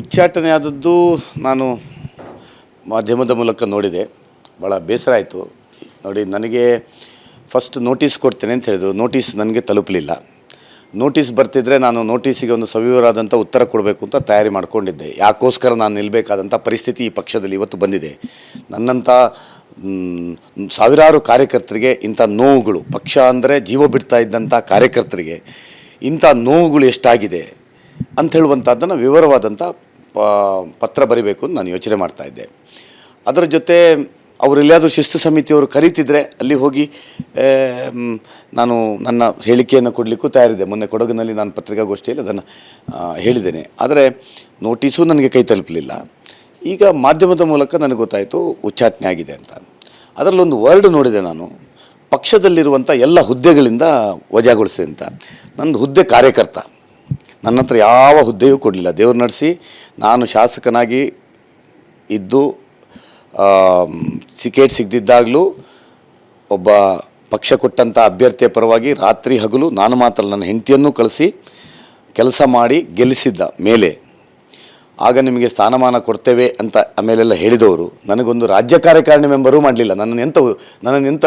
ಉಚ್ಚಾಟನೆ ಆದದ್ದು ನಾನು ಮಾಧ್ಯಮದ ಮೂಲಕ ನೋಡಿದೆ. ಭಾಳ ಬೇಸರ ಆಯಿತು. ನೋಡಿ, ನನಗೆ ಫಸ್ಟ್ ನೋಟಿಸ್ ಕೊಡ್ತೇನೆ ಅಂತ ಹೇಳಿದರು. ನೋಟಿಸ್ ನನಗೆ ತಲುಪಲಿಲ್ಲ. ನೋಟಿಸ್ ಬರ್ತಿದ್ರೆ ನಾನು ನೋಟಿಸಿಗೆ ಒಂದು ಸವಿವರಾದಂಥ ಉತ್ತರ ಕೊಡಬೇಕು ಅಂತ ತಯಾರಿ ಮಾಡಿಕೊಂಡಿದ್ದೆ. ಯಾಕೋಸ್ಕರ ನಾನು ನಿಲ್ಲಬೇಕಾದಂಥ ಪರಿಸ್ಥಿತಿ ಈ ಪಕ್ಷದಲ್ಲಿ ಇವತ್ತು ಬಂದಿದೆ. ನನ್ನಂಥ ಸಾವಿರಾರು ಕಾರ್ಯಕರ್ತರಿಗೆ ಇಂಥ ನೋವುಗಳು, ಪಕ್ಷ ಅಂದರೆ ಜೀವ ಬಿಡ್ತಾ ಇದ್ದಂಥ ಕಾರ್ಯಕರ್ತರಿಗೆ ಇಂಥ ನೋವುಗಳು ಎಷ್ಟಾಗಿದೆ? ಅಂತ ಹೇಳುವಂಥದ್ದನ್ನು ವಿವರವಾದಂಥ ಪತ್ರ ಬರಿಬೇಕು ಅಂತ ನಾನು ಯೋಚನೆ ಮಾಡ್ತಾ ಇದ್ದೆ. ಅದರ ಜೊತೆ ಅವರೆಲ್ಲಾದರೂ ಶಿಸ್ತು ಸಮಿತಿಯವರು ಕರೀತಿದ್ರೆ ಅಲ್ಲಿ ಹೋಗಿ ನಾನು ನನ್ನ ಹೇಳಿಕೆಯನ್ನು ಕೊಡಲಿಕ್ಕೂ ತಯಾರಿದೆ. ಮೊನ್ನೆ ಕೊಡಗಿನಲ್ಲಿ ನಾನು ಪತ್ರಿಕಾಗೋಷ್ಠಿಯಲ್ಲಿ ಅದನ್ನು ಹೇಳಿದ್ದೇನೆ. ಆದರೆ ನೋಟಿಸು ನನಗೆ ಕೈ ತಲುಪಲಿಲ್ಲ. ಈಗ ಮಾಧ್ಯಮದ ಮೂಲಕ ನನಗೆ ಗೊತ್ತಾಯಿತು ಉಚ್ಚಾಟನೆ ಆಗಿದೆ ಅಂತ. ಅದರಲ್ಲೊಂದು ವರ್ಡ್ ನೋಡಿದೆ ನಾನು. ಪಕ್ಷದಲ್ಲಿರುವಂಥ ಎಲ್ಲ ಹುದ್ದೆಗಳಿಂದ ವಜಾಗೊಳಿಸಿದೆ ಅಂತ. ನಂದು ಹುದ್ದೆ ಕಾರ್ಯಕರ್ತ. ನನ್ನ ಹತ್ರ ಯಾವ ಹುದ್ದೆಯೂ ಕೊಡಲಿಲ್ಲ. ದೇವ್ರು ನಡೆಸಿ ನಾನು ಶಾಸಕನಾಗಿ ಇದ್ದು ಸಿಕೇಟ್ ಸಿಗದಿದ್ದಾಗಲೂ ಒಬ್ಬ ಪಕ್ಷ ಕೊಟ್ಟಂಥ ಅಭ್ಯರ್ಥಿಯ ಪರವಾಗಿ ರಾತ್ರಿ ಹಗಲು ನಾನು ಮಾತ್ರ ನನ್ನ ಹೆಂಡತಿಯನ್ನು ಕಳಿಸಿ ಕೆಲಸ ಮಾಡಿ ಗೆಲ್ಲಿಸಿದ್ದ ಮೇಲೆ. ಆಗ ನಿಮಗೆ ಸ್ಥಾನಮಾನ ಕೊಡ್ತೇವೆ ಅಂತ ಆಮೇಲೆಲ್ಲ ಹೇಳಿದವರು. ನನಗೊಂದು ರಾಜ್ಯ ಕಾರ್ಯಕಾರಿಣಿ ಮೆಂಬರೂ ಮಾಡಲಿಲ್ಲ. ನನ್ನನ್ನು ಎಂಥ ನನ್ನನ್ನು ಎಂಥ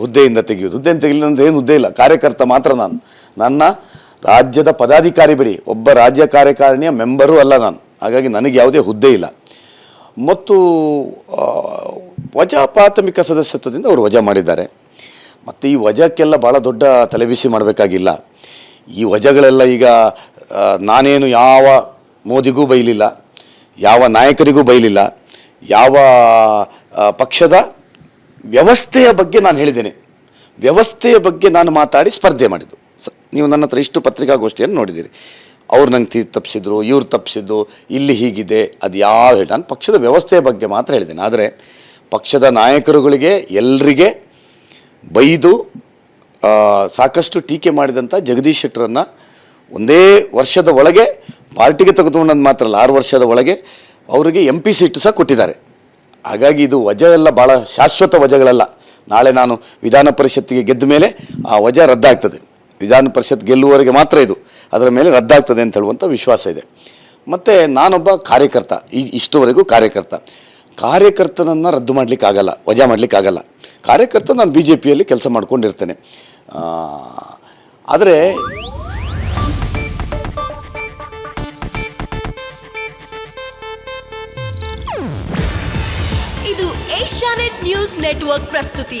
ಹುದ್ದೆಯಿಂದ ತೆಗೆಯೋದು ಹುದ್ದೆಯನ್ನು ತೆಗಿಲಿಲ್ಲ ಅಂತ ಏನು ಹುದ್ದೆ ಇಲ್ಲ. ಕಾರ್ಯಕರ್ತ ಮಾತ್ರ ನಾನು. ನನ್ನ ರಾಜ್ಯದ ಪದಾಧಿಕಾರಿ ಬಿಡಿ. ಒಬ್ಬ ರಾಜ್ಯ ಕಾರ್ಯಕಾರಿಣಿಯ ಮೆಂಬರು ಅಲ್ಲ ನಾನು. ಹಾಗಾಗಿ ನನಗೆ ಯಾವುದೇ ಹುದ್ದೆ ಇಲ್ಲ. ಮತ್ತು ವಜಾ ಪ್ರಾಥಮಿಕ ಸದಸ್ಯತ್ವದಿಂದ ಅವರು ವಜಾ ಮಾಡಿದ್ದಾರೆ. ಮತ್ತು ಈ ವಜಾಕ್ಕೆಲ್ಲ ಭಾಳ ದೊಡ್ಡ ತಲೆಬಿಸಿ ಮಾಡಬೇಕಾಗಿಲ್ಲ. ಈ ವಜಾಗಳೆಲ್ಲ ಈಗ ನಾನೇನು ಯಾವ ಮೋದಿಗೂ ಬೈಲಿಲ್ಲ, ಯಾವ ನಾಯಕರಿಗೂ ಬೈಲಿಲ್ಲ, ಯಾವ ಪಕ್ಷದ ವ್ಯವಸ್ಥೆಯ ಬಗ್ಗೆ ನಾನು ಹೇಳಿದ್ದೇನೆ. ವ್ಯವಸ್ಥೆಯ ಬಗ್ಗೆ ನಾನು ಮಾತಾಡಿ ಸ್ಪರ್ಧೆ ಮಾಡಿದ್ದು. ನೀವು ನನ್ನ ಹತ್ರ ಇಷ್ಟು ಪತ್ರಿಕಾಗೋಷ್ಠಿಯನ್ನು ನೋಡಿದ್ದೀರಿ. ಅವ್ರು ನಂಗೆ ತೀರ್ ತಪ್ಪಿಸಿದ್ರು ಇವ್ರು ತಪ್ಪಿಸಿದ್ದು ಇಲ್ಲಿ ಹೀಗಿದೆ, ಅದು ಯಾವ ಹೇಳಿ, ನಾನು ಪಕ್ಷದ ವ್ಯವಸ್ಥೆಯ ಬಗ್ಗೆ ಮಾತ್ರ ಹೇಳಿದ್ದೇನೆ. ಆದರೆ ಪಕ್ಷದ ನಾಯಕರುಗಳಿಗೆ ಎಲ್ಲರಿಗೆ ಬೈದು ಸಾಕಷ್ಟು ಟೀಕೆ ಮಾಡಿದಂಥ ಜಗದೀಶ್ ಶೆಟ್ಟರನ್ನು ಒಂದೇ ವರ್ಷದ ಒಳಗೆ ಪಾರ್ಟಿಗೆ ತೆಗೆದುಕೊಂಡಂದು ಮಾತ್ರ ಅಲ್ಲ, ಆರು ವರ್ಷದ ಒಳಗೆ ಅವರಿಗೆ ಎಂ ಪಿ ಸೀಟು ಸಹ ಕೊಟ್ಟಿದ್ದಾರೆ. ಹಾಗಾಗಿ ಇದು ವಜಾ ಎಲ್ಲ ಭಾಳ ಶಾಶ್ವತ ವಜಗಳಲ್ಲ. ನಾಳೆ ನಾನು ವಿಧಾನ ಪರಿಷತ್ತಿಗೆ ಗೆದ್ದ ಮೇಲೆ ಆ ವಜಾ ರದ್ದಾಗ್ತದೆ. ವಿಧಾನ ಪರಿಷತ್ ಗೆಲ್ಲುವವರೆಗೆ ಮಾತ್ರ ಇದು. ಅದರ ಮೇಲೆ ರದ್ದಾಗ್ತದೆ ಅಂತ ಹೇಳುವಂಥ ವಿಶ್ವಾಸ ಇದೆ. ಮತ್ತು ನಾನೊಬ್ಬ ಕಾರ್ಯಕರ್ತ, ಈ ಇಷ್ಟುವರೆಗೂ ಕಾರ್ಯಕರ್ತ. ಕಾರ್ಯಕರ್ತನನ್ನು ರದ್ದು ಮಾಡಲಿಕ್ಕಾಗಲ್ಲ, ವಜಾ ಮಾಡಲಿಕ್ಕಾಗಲ್ಲ. ಕಾರ್ಯಕರ್ತ ನಾನು ಬಿ ಜೆ ಪಿಯಲ್ಲಿ ಕೆಲಸ ಮಾಡ್ಕೊಂಡಿರ್ತೇನೆ. ಆದರೆ ಇದು ಏಷ್ಯಾನೆಟ್ ನ್ಯೂಸ್ ನೆಟ್ವರ್ಕ್ ಪ್ರಸ್ತುತಿ.